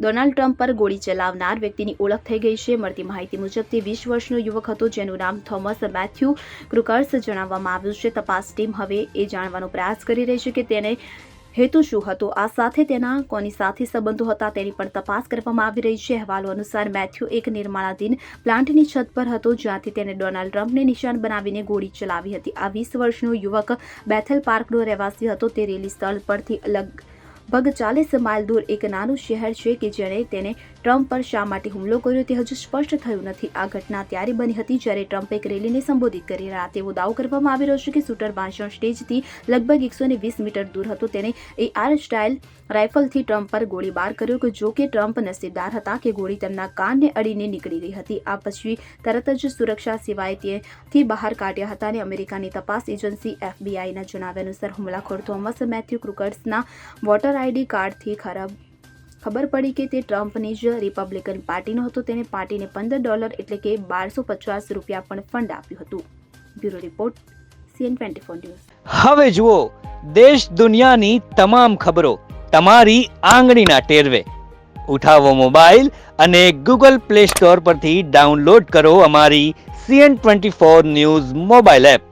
Donald Trump પર ગોળી ચલાવનાર વ્યક્તિની ઓળખ થઈ ગઈ છે. મળતી માહિતી મુજબ, તે વીસ વર્ષનો યુવક હતો જેનું નામ થોમસ મેથ્યુ ક્રુકર્સ જણાવવામાં આવ્યું છે. તપાસ ટીમ હવે એ જાણવાનો પ્રયાસ કરી રહી છે કે તેને હેતુ શું હતો. આ સાથે તેના કોની સાથે સંબંધો હતા તેની પણ તપાસ કરવામાં આવી રહી છે. અહેવાલો અનુસાર, મેથ્યુ એક નિર્માણાધીન પ્લાન્ટની છત પર હતો, જ્યાંથી તેને ડોનાલ્ડ ટ્રમ્પને નિશાન બનાવીને ગોળી ચલાવી હતી. આ વીસ વર્ષનો યુવક બેથલ પાર્કનો રહેવાસી હતો. તે રેલી સ્થળ પરથી લગભગ ચાલીસ માઇલ દૂર એક નાનું શહેર છે કે જેણે તેને ટ્રમ્પ પર શા માટે હુમલો કર્યો તે હજુ સ્પષ્ટ થયું નથી. આ ઘટના ત્યારે બની હતી જ્યારે ટ્રમ્પે એક રેલીને સંબોધિત કરી રહ્યા તેવો દાવો કરવામાં આવી રહ્યો છે કે શૂટર ભાષણ સ્ટેજથી લગભગ એકસો વીસ મીટર દૂર હતો. તેને એ આર સ્ટાઇલ રાઇફલથી ટ્રમ્પ પર ગોળીબાર કર્યો કે જો કે ટ્રમ્પ નસીબદાર હતા કે ગોળી તેમના કાનને અડીને નીકળી ગઈ હતી. આ પછી તરત જ સુરક્ષા સિવાય તેથી બહાર કાઢ્યા હતા અને અમેરિકાની તપાસ એજન્સી એફબીઆઈના જણાવ્યા અનુસાર હુમલાખોર થોમસ મેથ્યુ ક્રુકર્સના વોટર આઈડી કાર્ડથી ખરાબ. ખબર પડી કે તે ટ્રમ્પની જ રિપબ્લિકન પાર્ટીનો હતો. તેને પાર્ટીને પંદર ડોલર એટલે કે બારસો પચાસ રૂપિયા પણ ફંડ આપ્યું હતું. Bureau report, C N twenty four news. હવે જુઓ, દેશ દુનિયાની તમામ ખબરો તમારી આંગળીના ટેરવે. ઉઠાવો મોબાઈલ અને ગૂગલ પ્લે સ્ટોર પરથી ડાઉનલોડ કરો અમારી C N twenty four news mobile app.